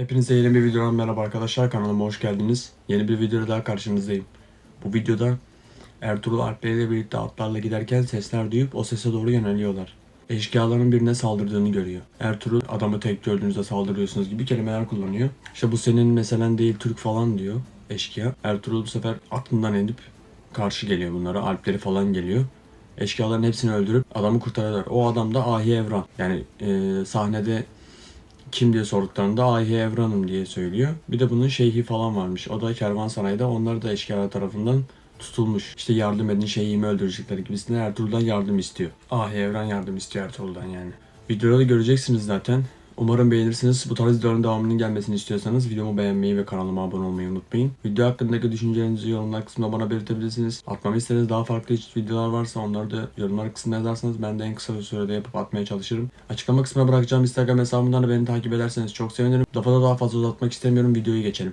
Hepinize yeni bir videodan merhaba arkadaşlar kanalıma hoş geldiniz. Yeni bir videoda daha karşınızdayım. Bu videoda Ertuğrul Alpleri ile birlikte atlarla giderken sesler duyup o sese doğru yöneliyorlar. Eşkıyaların birine saldırdığını görüyor. Ertuğrul adamı tek gördüğünüzde saldırıyorsunuz gibi kelimeler kullanıyor. İşte bu senin meselen değil Türk falan diyor eşkıya. Ertuğrul bu sefer aklından edip karşı geliyor bunlara. Alpleri falan geliyor. Eşkıyaların hepsini öldürüp adamı kurtarıyorlar. O adam da Ahi Evran. Yani e, sahnede kim diye sorduklarında Ahi Evran'ım diye söylüyor. Bir de bunun şeyhi falan varmış. O da kervansarayda onlar da eşkıyalar tarafından tutulmuş. İşte yardım edin şeyhimi öldürecekleri gibisinden Ertuğrul'dan yardım istiyor. Ahi Evran yardım istiyor Ertuğrul'dan yani. Videoda da göreceksiniz zaten. Umarım beğenirsiniz. Bu tarz videoların devamının gelmesini istiyorsanız videomu beğenmeyi ve kanalıma abone olmayı unutmayın. Video hakkındaki düşüncelerinizi yorumlar kısmında bana belirtebilirsiniz. Atmamı istediğiniz daha farklı videolar varsa onları da yorumlar kısmına yazarsanız ben de en kısa sürede yapıp atmaya çalışırım. Açıklama kısmına bırakacağım Instagram hesabımdan da beni takip ederseniz çok sevinirim. Lafa da daha fazla uzatmak istemiyorum. Videoyu geçelim.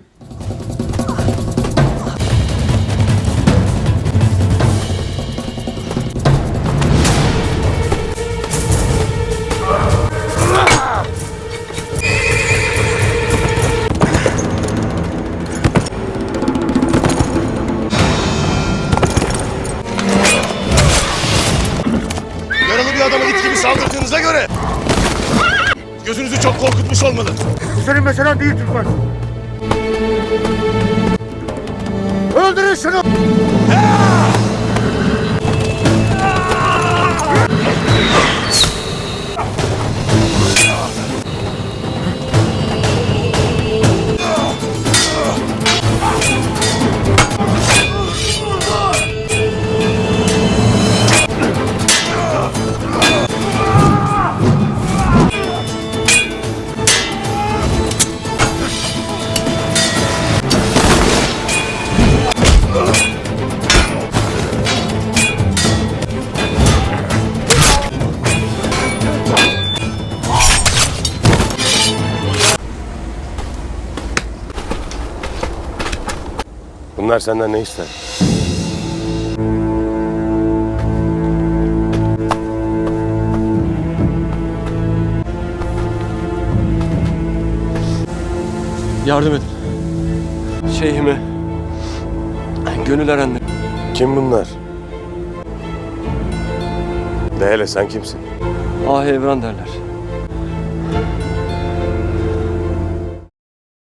İt gibi saldırdığınıza göre gözünüzü çok korkutmuş olmalı. Bu senin meselen değil Türkmen. Öldürün şunu! Bunlar senden ne ister? Yardım edin. Şeyhime. Gönül erenler. Kim bunlar? De hele sen kimsin? Ah Evran derler.